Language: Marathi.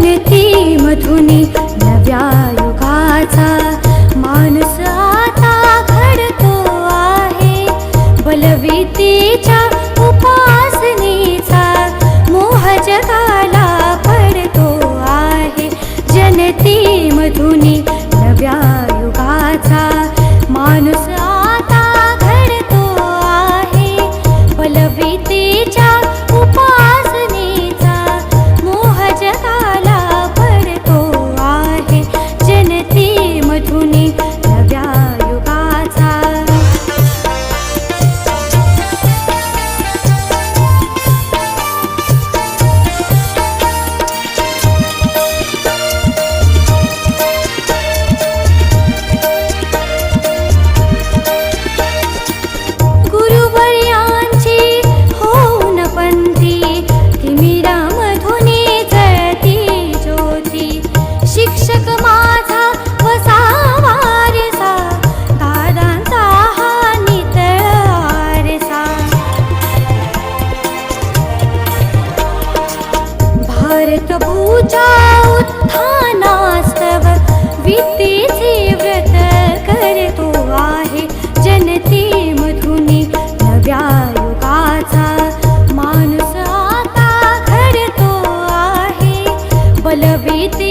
जनती मधुनी नव्या युगाचा माणूस आता घडतो आहे. बलवितेच्या उपासनेचा मोह जगाला पडतो आहे. जनती मधुनी नव्या युगाचा परप्रभूचा उत्थानास्तव वितेचे व्रत करतो आहे जनते मधुनी नव्या युगाचा माणूस आता घडतो आहे. बलविते